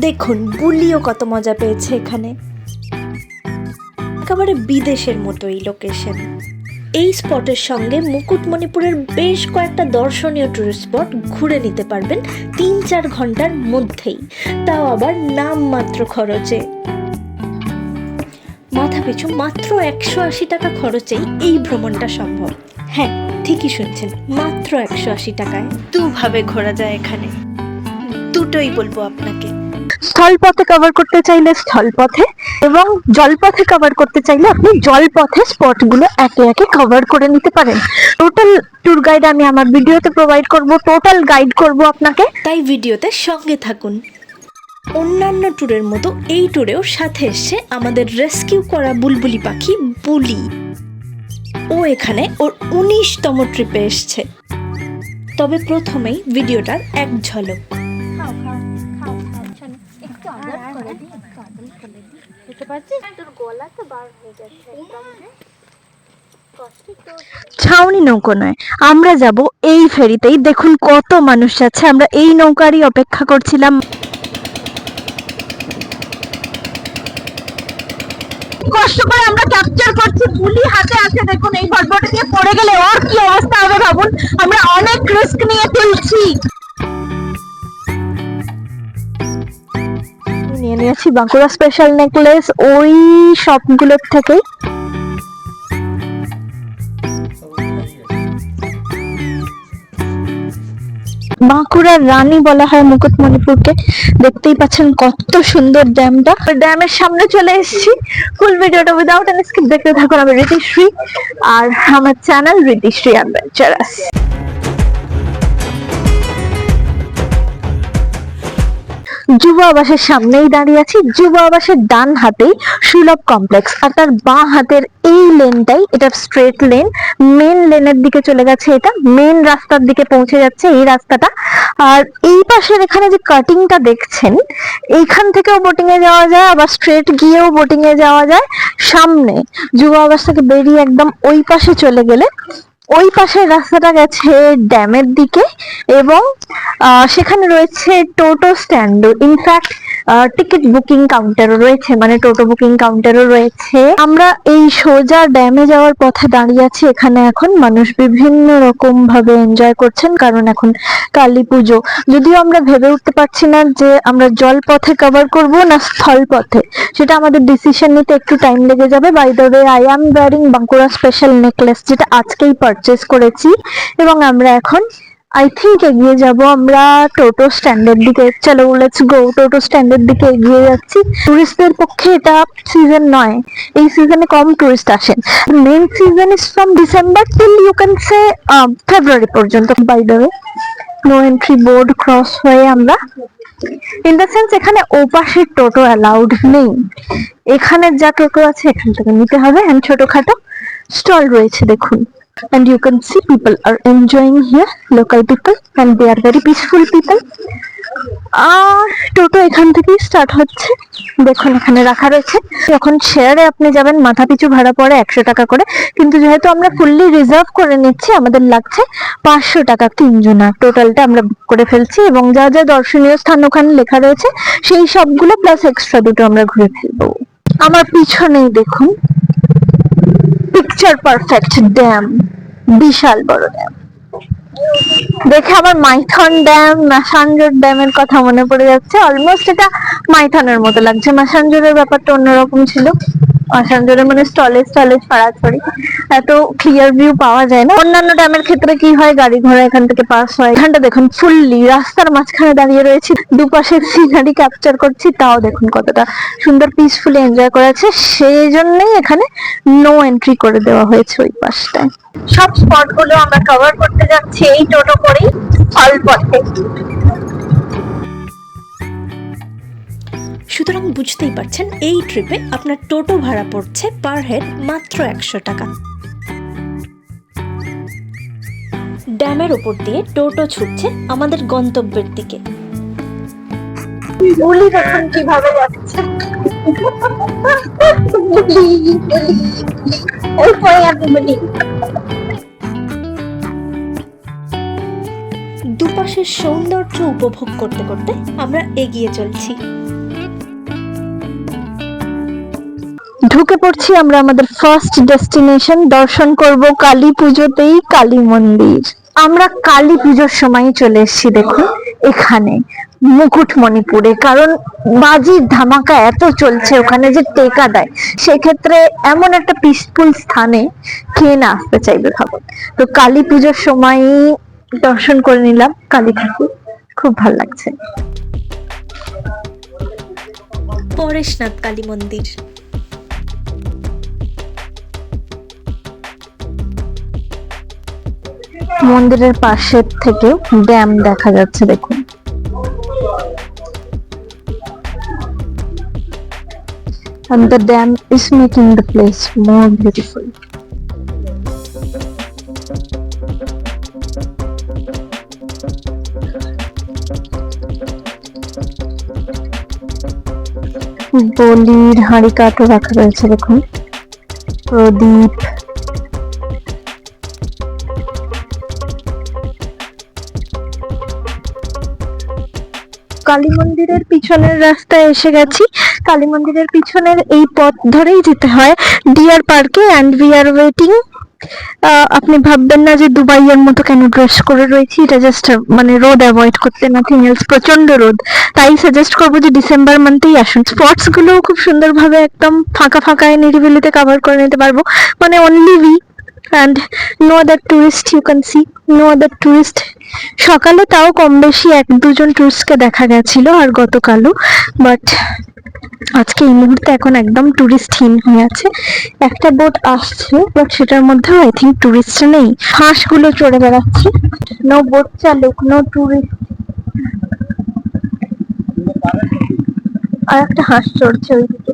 দেখুন, বুলিও কত মজা পেয়েছে এখানে। একেবারে বিদেশের মতো এই লোকেশন এই স্পটের সঙ্গে মুকুটমণিপুরের বেশ কয়েকটা দর্শনীয় ট্যুরিস্ট স্পট ঘুরে নিতে পারবেন তিন চার ঘণ্টার মধ্যেই। তাও আবার নামমাত্র খরচে। মাথা পিছু মাত্র একশো আশি টাকা খরচেই এই ভ্রমণটা সম্ভব। হ্যাঁ ঠিকই শুনছেন, মাত্র একশো আশি টাকায়। দুভাবে ঘোরা যায় এখানে। দুটোই বলব আপনাকে। স্থলপথে কভার করতে চাইলে স্থলপথে এবং জলপথে কভার করতে চাইলে আপনি জলপথে স্পটগুলো একে একে কভার করে নিতে পারেন। টোটাল ট্যুর গাইড আমি আমার ভিডিওতে প্রোভাইড করব টোটাল গাইড করব আপনাকে। তাই ভিডিওতে সঙ্গে থাকুন। অন্যান্য ট্যুরের মতো এই ট্যুরেও সাথে এসছে আমাদের রেস্কিউ করা বুলবুলি পাখি বুলি। ও এখানে ওর উনিশতম ট্রিপে এসছে। তবে প্রথমেই ভিডিওটার এক ঝলক। ছাউনি নৌকো নয়, আমরা যাব এই ফেরিতেই। দেখুন কত মানুষ যাচ্ছে, আমরা এই নৌকারই অপেক্ষা করছিলাম। কষ্ট করে আমরা ক্যাপচার করছি, বুলি হাতে আছে। দেখুন এই ভটভটে দিয়ে পড়ে গেলে ওর কি অবস্থা হবে ভাবুন। আমরা অনেক রিস্ক নিয়ে তুলছি নিয়ে নিয়েছি বাঁকুড়া স্পেশাল নেকলেস ওই শপগুলোর থেকেই। বাঁকুড়ার রানী বলা হয় মুকুটমণিপুরকে। দেখতেই পাচ্ছেন কত সুন্দর ড্যামটা। ড্যামের সামনে চলে এসেছি। ফুল ভিডিওটা উইদাউট এন স্কিপ দেখতে থাকুন আমি রীতিশ্রী আর আমার চ্যানেল রীতিশ্রী অ্যাডভেঞ্চারাস যুব আবাসের সামনেই দাঁড়িয়ে আছি। যুব আবাসের ডান হাতেই সুলভ কমপ্লেক্স। আর তার বাঁ হাতের এই লেনটাই, এটা স্ট্রেট লেন মেন লেনের দিকে চলে গেছে এটা। মেন রাস্তার দিকে পৌঁছে যাচ্ছে এই রাস্তাটা। আর এই পাশের এখানে যে কাটিংটা দেখছেন, এইখান থেকেও বোটিং এ যাওয়া যায়, আবার স্ট্রেট গিয়েও বোটিং এ যাওয়া যায়। সামনে যুব আবাস থেকে বেরিয়ে একদম ওই পাশে চলে গেলে ওই পাশের রাস্তাটা গেছে ড্যামের দিকে এবং সেখানে রয়েছে টোটো stand. In fact ticket booking কাউন্টারও রয়েছে মানে টোটো বুকিং কাউন্টারও রয়েছে। আমরা এই সোজা ড্যামে যাওয়ার পথে দাঁড়িয়ে আছি, এখানে এখন মানুষ বিভিন্ন রকম ভাবে এনজয় করছেন, কারণ এখন কালী পুজো। যদিও আমরা ভেবে উঠতে পারছি না যে আমরা জল পথে কভার করব না স্থল পথে সেটা আমাদের ডিসিশন নিতে একটু টাইম লেগে যাবে। By the way I am wearing Bankura special necklace যেটা আজকেই পারচেস করেছি, এবং আমরা এখন আই থিঙ্ক এগিয়ে যাব আমরা টোটো স্ট্যান্ডের দিকে। চলো লেটস গো টোটো স্ট্যান্ডের দিকে এগিয়ে যাচ্ছি। টুরিস্টদের পক্ষে এটা সিজন নয়। এই সিজনে কম টুরিস্ট আসেন। Main season is from December till you can say February পর্যন্ত by the way no entry board cross হয়ে আমরা। ইন দ্য সেন্স এখানে ওপাশে টোটো অ্যালাউড নেই। এখানে যা টোটো আছে, এখান থেকে নিতে হবে। এন্ড ছোটখাটো স্টল রয়েছে, দেখুন। And you can see people are enjoying here, local people, and they are very peaceful people. আর টোটো এখান থেকেই স্টার্ট হচ্ছে। দেখুন, এখানে রাখা রয়েছে। যখন শেয়ারে আপনি যাবেন, মাথা পিছু ভাড়া পড়ে একশো টাকা করে। কিন্তু যেহেতু আমরা ফুললি রিজার্ভ করে নিচ্ছি, আমাদের লাগছে পাঁচশো টাকা তিনজনা টোটালটা আমরা বুক করে ফেলছি এবং যা যা দর্শনীয় স্থান ওখানে লেখা রয়েছে, সেই সবগুলো প্লাস এক্সট্রা দুটো আমরা ঘুরে ফেলব। আমার পিছনেই দেখুন। পিকচার পারফেক্ট ড্যাম বিশাল বড় ড্যাম দেখে আবার মাইথন ড্যাম ম্যাসাঞ্জোর ড্যামের কথা মনে পড়ে যাচ্ছে। অলমোস্ট এটা মাইথনের মতো লাগছে। ম্যাসাঞ্জোরের ব্যাপারটা অন্যরকম ছিল। মানে স্টলে স্টলে ছড়াছড়ি এত ক্লিয়ার ভিউ পাওয়া যায় না। অন্যান্য ড্যামের ক্ষেত্রে কি হয়? গাড়ি ঘোড়া এখান থেকে পাস হয়। এখানটা দেখুন ফুললি রাস্তার মাঝখানে দাঁড়িয়ে রয়েছি। দুপাশের সিনারি ক্যাপচার করছি। তাও দেখুন কতটা সুন্দর পিসফুলি এনজয় করেছে সেই জন্যই এখানে নো এন্ট্রি করে দেওয়া হয়েছে ওই পাশটায়। সব স্পটগুলো আমরা কভার করতে যাচ্ছি। এই টোটো করেই ফলপথে সুতরাং বুঝতেই পারছেন এই ট্রিপে আপনার টোটো ভাড়া পড়ছে পার হেড মাত্র একশো টাকা। ড্যামের উপর দিয়ে টোটো ছুটছে আমাদের গন্তব্যের দিকে। দেখুন কীভাবে যাচ্ছে। ওই পরে আশেপাশের সৌন্দর্য উপভোগ করতে করতে আমরা এগিয়ে চলছি। ঢুকে পড়ছি আমরা আমাদের ফার্স্ট ডেস্টিনেশন দর্শন করব কালী পুজোতেই কালী মন্দির। আমরা কালী পুজোর সময় চলে এসেছি দেখুন, এখানে, মুকুটমণিপুরে, কারণ বাজির ধামাকা এত চলছে ওখানে যে টেকা দেয়। সেক্ষেত্রে এমন একটা পিসফুল স্থানে কে না আসতে চাইবে ভাবুন তো কালী পুজোর সময় দর্শন করে নিলাম কালী ঠাকুর। খুব ভালো লাগছে। পরেশনাথ কালী মন্দির। মন্দিরের পাশের থেকে ড্যাম দেখা যাচ্ছে দেখুন। And the dam is making the place more beautiful. বলির হাঁড়ি কাঠও রাখা রয়েছে দেখুন। প্রদীপ। কালী মন্দিরের পিছনের রাস্তায় এসে গেছি। কালী মন্দিরের পিছনের এই পথ ধরেই যেতে হয়। ডিয়ার পার্কে অ্যান্ড উই আর ওয়েটিং। আপনি ভাববেন না যে দুবাইয়ের মতো কেন ড্রেস করে রয়েছি? এটা জাস্ট মানে রোদ অ্যাভয়েড করতে নাথিং এলস প্রচণ্ড রোদ তাই সাজেস্ট করব যে ডিসেম্বর মান্থেই আসুন। স্পটসগুলো খুব সুন্দরভাবে একদম ফাঁকা ফাঁকায়, নিরিবিলিতে কভার করে নিতে পারব। মানে only we and no other tourist you can see no other tourist সকালে তাও কম বেশি এক দুজন টুরিস্টকে দেখা গেছিল আর গতকালও বাট আজকে এই মুহূর্তে এখন একদম টুরিস্টহীন হয়ে আছে। একটা বোট আসছে বাট সেটার মধ্যে আই থিঙ্ক টুরিস্ট নেই। হাঁসগুলো চড়ে বেড়াচ্ছে। নো বোট চালক নো টুরিস্ট আর একটা হাঁস চড়ছে ওইদিকে।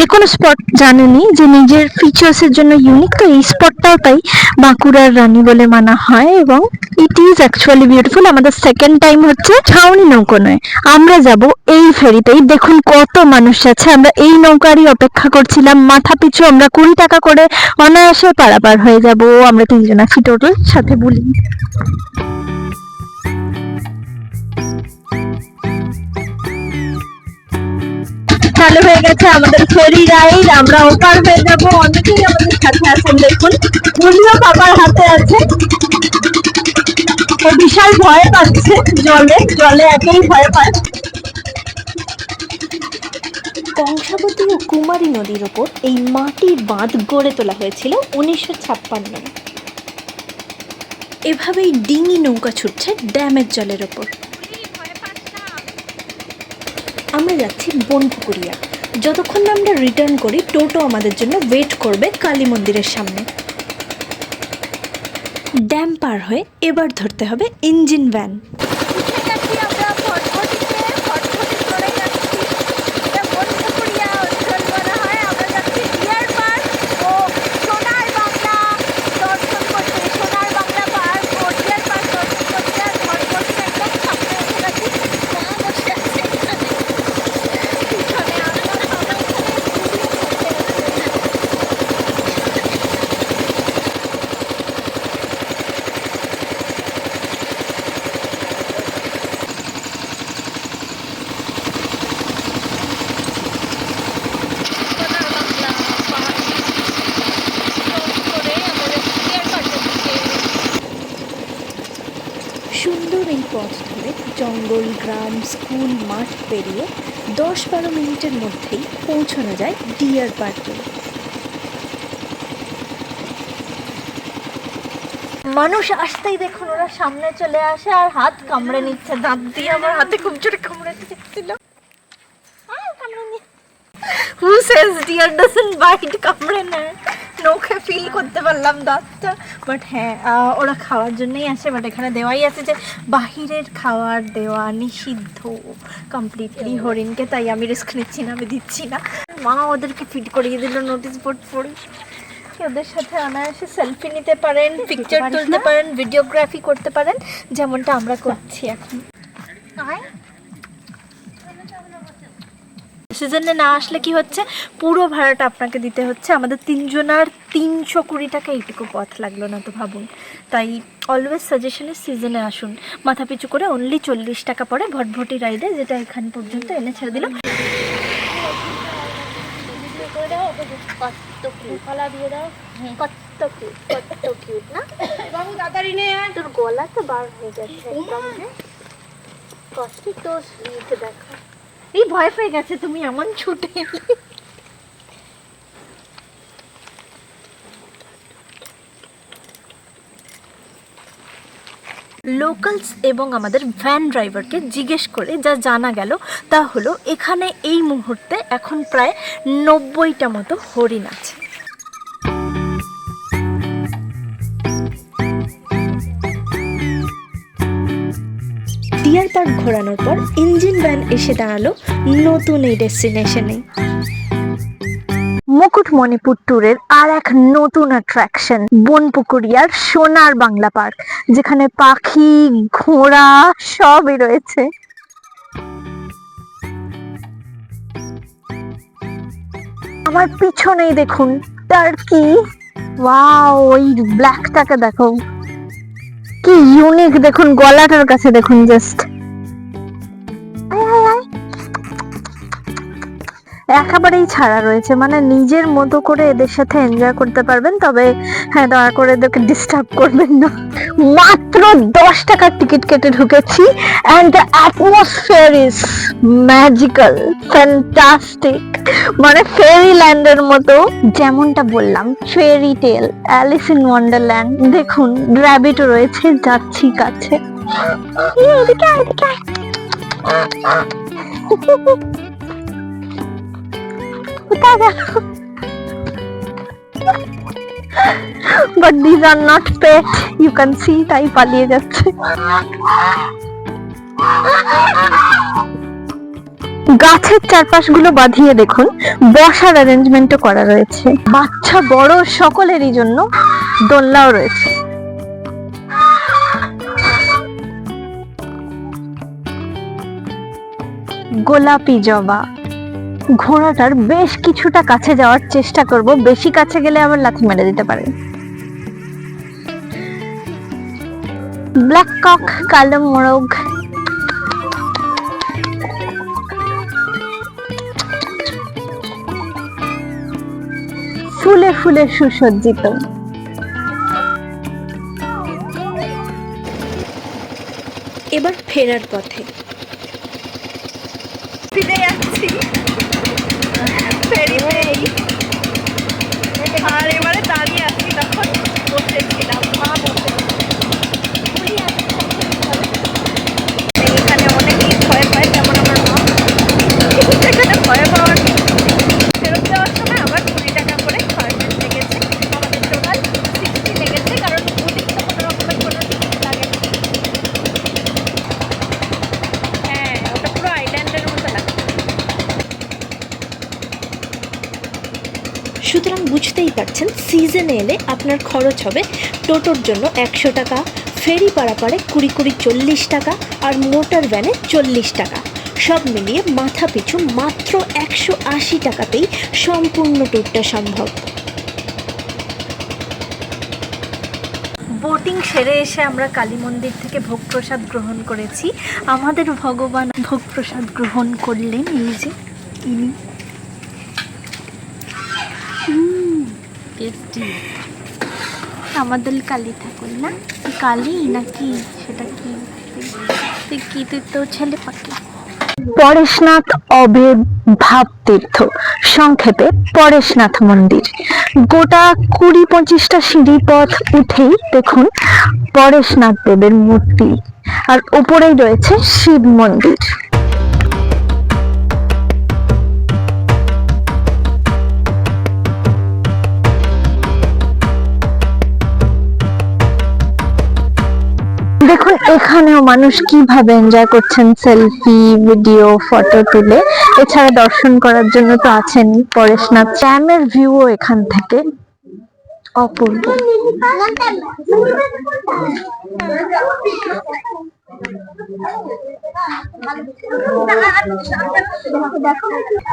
যে কোনো স্পট জানেনি যে নিজের ফিচার্স এর জন্য ইউনিক তো এই স্পটটাও তাই বাঁকুড়ার রানী বলে মানা হয় এবং ইট ইজ অ্যাকচুয়ালি বিউটিফুল আমাদের সেকেন্ড টাইম হচ্ছে ছাউনি নৌকো নয়। আমরা যাব এই ফেরিতেই দেখুন কত মানুষ আছে। আমরা এই নৌকারই অপেক্ষা করছিলাম। মাথা পিছু আমরা কুড়ি টাকা করে অনায়াসে পারাপার হয়ে যাব। আমরা তিনজন আছি টোটাল সাথে বলি। চালু হয়ে গেছে আমাদের ফেরি রাইড আমরা ওপার হয়ে যাব। অনেকেই আমাদের সাথে আছেন দেখুন। বুলিও বাবার হাতে আছে। ও বিশাল ভয় পাচ্ছে জলে জলে একেই ভয় পায়। কংসাবতী ও কুমারী নদীর ওপর এই মাটির বাঁধ গড়ে তোলা হয়েছিল উনিশশো ছাপ্পান্ন এভাবেই ডিঙি নৌকা ছুটছে ড্যামের জলের ওপর আমরা যাচ্ছি বনপুকুরিয়া। যতক্ষণ না আমরা রিটার্ন করি, টোটো আমাদের জন্য ওয়েট করবে কালী মন্দিরের সামনে। ড্যাম পার হয়ে এবার ধরতে হবে ইঞ্জিন ভ্যান উঠে গেছি আমরা ফটফটিতে ফটফটি চলে যাচ্ছি এটা বন্ধুপুরিয়া অঞ্চল বলা হয় আমরা যাচ্ছি ডিয়ার পার্ক ও সোনার বাংলা দর্শন করতে সোনার বাংলা পার্ক ও ডিয়ার পার্ক দর্শন করতে আর ফটফটির একদম সামনে এসে গেছি মা বসে আছে এখানে পিছনে আমরা আমরা এখানে সোনার বাংলা পার্ক ক্রস করে আমরা ডিয়ার পার্কের দিকে সুন্দর এই পথ ধরে জঙ্গল গ্রাম স্কুল মাঠ পেরিয়ে দশ বারো মিনিটের মধ্যেই পৌঁছানো যায় ডিয়ার পার্কে। মানুষ আসতেই দেখুন, ওরা সামনে চলে আসে আর হাত কামড়ে নিচ্ছে, দাঁত দিয়ে আমার হাতে খুব জোরে কামড়ে দিচ্ছিল। Who says deer doesn't bite কামড়ে নেয়। নৌকে ফিল করতে পারলাম দাঁতটা। বাট হ্যাঁ ওরা খাওয়ার জন্যই আসে বাট এখানে দেওয়াই আছে যে বাহিরের খাবার দেওয়া নিষিদ্ধ কমপ্লিটলি হরিণকে তাই আমি রিস্ক নিচ্ছি না আমি দিচ্ছি না। মা ওদেরকে ফিট করিয়ে দিল নোটিস বোর্ড পড়ে। ওদের সাথে অনায়াসে সেলফি নিতে পারেন পিকচার তুলতে পারেন ভিডিওগ্রাফি করতে পারেন যেমনটা আমরা করছি এখন। সিজনে না আসলে কি হচ্ছে পুরো ভাড়াটা আপনাকে দিতে হচ্ছে আমাদের তিনজনার তিনশো কুড়ি টাকা এইটুকু পথ লাগল না তো ভাবুন তাই অলওয়েজ সাজেশনে সিজনে আসুন মাথা পিছু করে অনলি চল্লিশ টাকা পরে ভটভটি রাইডে যেটা এখান পর্যন্ত এনে ছেড়ে দিল দিয়ে কত না তোর গলা তো বার হয়ে যাচ্ছে তো এই ভয় পেয়ে গেছে, তুমি এমন ছুটে লোকালস এবং আমাদের ভ্যান ড্রাইভারকে জিজ্ঞেস করে যা জানা গেল, তা হলো এখানে এই মুহূর্তে এখন প্রায় নব্বইটা মতো হরিণ আছে। ডিয়ার পার্ক ঘোরানোর পর ইঞ্জিন ভ্যান এসে দাঁড়াল নতুন এই ডেস্টিনেশনে। মুকুটমণিপুর ট্যুরের আর এক নতুন অ্যাট্রাকশন বনপুকুরিয়ার সোনার বাংলা পার্ক, যেখানে পাখি, ঘোড়া সবই রয়েছে। আমার পিছনেই দেখুন টার্কি। ওয়াও ওই ব্ল্যাকটাকে দেখো। কি ইউনিক দেখুন গলাটার কাছে দেখুন জাস্ট একেবারেই ছাড়া রয়েছে। মানে নিজের মতো করে এদের সাথে এনজয় করতে পারবেন, তবে হ্যাঁ দয়া করে এদেরকে ডিস্টার্ব করবেন না। মাত্র দশ টাকার টিকিট কেটে ঢুকেছি and the atmosphere is magical fantastic মানে ফেরি ল্যান্ডের মতো। যেমনটা বললাম fairy tale Alice in Wonderland দেখুন র্যাবিটও রয়েছে, যাচ্ছি কাছে। এদিকে but this are not pet you can see তাই পালিয়ে যাচ্ছে। গাছের চারপাশগুলো বাঁধিয়ে দেখুন, বসার অ্যারেঞ্জমেন্টও করা রয়েছে। বাচ্চা বড় সকলেরই জন্য দোলনাও রয়েছে। গোলাপি জবা। ঘোড়াটার বেশ কিছুটা কাছে যাওয়ার চেষ্টা করব। বেশি কাছে গেলে আবার লাথি মেরে দিতে পারে। ব্ল্যাক কক, কালো মোরগ। ফুলে ফুলে সুসজ্জিত। এবার ফেরার পথে ফিরে যাচ্ছি ফেরিতেই আর এবারে দাঁড়িয়ে আছি তখন বসেছিলাম মা বসে এখানে অনেকেই ভয় পায় যেমন আমার মা এখানে ভয় পাওয়ার কিছু নেই। ফেরত দেওয়ার সময় আবার কুড়ি টাকা করে ফার্মেন্ট লেগেছে আমাদের টোটাল সিক্সটি লেগেছে কারণ ওদিক তো কোনো রকমের কোনো টিকিট লাগে না হ্যাঁ ওটা পুরো আইল্যান্ডের মতো লাগে সুতরাং বুঝতেই পারছেন সিজনে এলে আপনার খরচ হবে টোটোর জন্য একশো টাকা, ফেরি পারাপারে কুড়ি কুড়ি চল্লিশ টাকা আর মোটর ভ্যানে চল্লিশ টাকা। সব মিলিয়ে মাথা পিছু মাত্র একশো আশি টাকাতেই সম্পূর্ণ ট্যুরটা সম্ভব। বোটিং সেরে এসে আমরা কালী মন্দির থেকে ভোগ প্রসাদ গ্রহণ করেছি। আমাদের ভগবান ভোগ প্রসাদ গ্রহণ করলেন, এই যে ইনি। আমাদের কালী ঠাকুর না? কালী নাকি সেটা কি? কি তো ছেলে পাখি। পরেশনাথ অবেদ ভাবতীর্থ সংক্ষেপে পরেশনাথ মন্দির। গোটা কুড়ি পঁচিশটা সিঁড়ি পথ উঠেই দেখুন পরেশনাথ দেবের মূর্তি। আর উপরেই রয়েছে শিব মন্দির। এখানেও মানুষ কীভাবে এনজয় করছেন সেলফি ভিডিও ফটো তুলে? এছাড়া দর্শন করার জন্য তো আছেন পরেশনাথ চ্যামের ভিউও এখান থেকে অপূর্ব।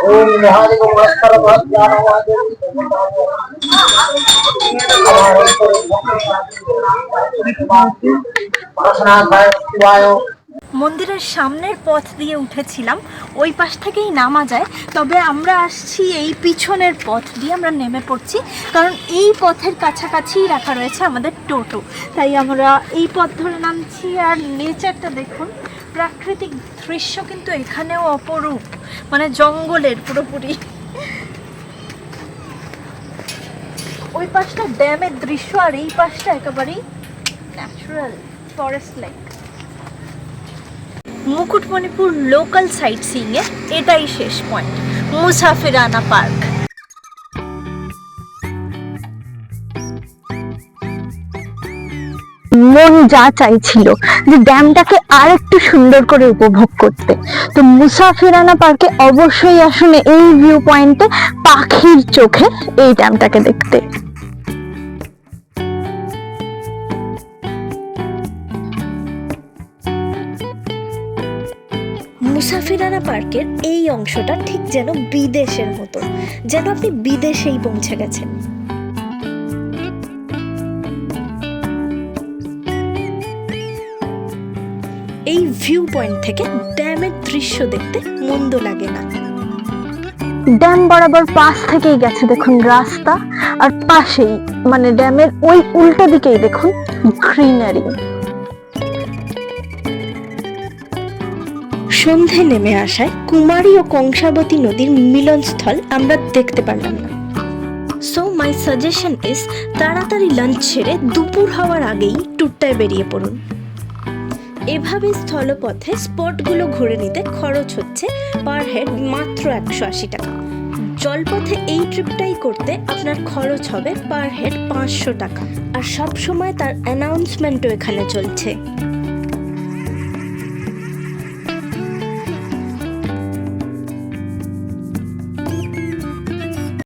ओम महादेव नमस्कार पराशनाथ शिवाय মন্দিরের সামনের পথ দিয়ে উঠেছিলাম। ওই পাশ থেকেই নামা যায়। তবে আমরা আসছি এই পিছনের পথ দিয়ে আমরা নেমে পড়ছি। কারণ এই পথের কাছাকাছিই রাখা রয়েছে আমাদের টোটো। তাই আমরা এই পথ ধরে নামছি আর নেচারটা দেখুন, প্রাকৃতিক দৃশ্য কিন্তু এখানেও অপরূপ। মানে জঙ্গলের পুরোপুরি। ওই পাশটা ড্যামের দৃশ্য আর এই পাশটা একেবারেই natural forest like Mukutmanipur local sightseeing এর এটাই শেষ পয়েন্ট মুসাফিরানা পার্ক মন যা চাইছিল যে ড্যামটাকে আর একটু সুন্দর করে উপভোগ করতে। তো মুসাফিরানা পার্কে অবশ্যই আসুন এই ভিউ পয়েন্টে পাখির চোখে এই ড্যামটাকে দেখতে। মুসাফিরানা পার্কের এই অংশটা ঠিক যেন বিদেশের মতো, যেন আপনি বিদেশেই পৌঁছে গেছেন। এই ভিউ পয়েন্ট থেকে ড্যামের দৃশ্য দেখতে মন্দ লাগে না। ড্যাম বরাবর পাশ থেকেই গেছে দেখুন রাস্তা, আর পাশেই মানে ড্যামের ওই উল্টো দিকেই দেখুন গ্রিনারি। সন্ধে নেমে আসায় কুমারী ও কংসাবতী নদীর মিলনস্থল আমরা দেখতে পারলাম না। সো মাই সাজেশন ইজ তাড়াতাড়ি লাঞ্চ সেরে দুপুর হওয়ার আগেই ট্যুরটায় বেরিয়ে পড়ুন। এভাবে স্থলপথে স্পটগুলো ঘুরে নিতে খরচ হচ্ছে পার হেড মাত্র একশো আশি টাকা। জলপথে এই ট্রিপটাই করতে আপনার খরচ হবে পার হেড পাঁচশো টাকা। আর সব সময় তার অ্যানাউন্সমেন্টও এখানে চলছে।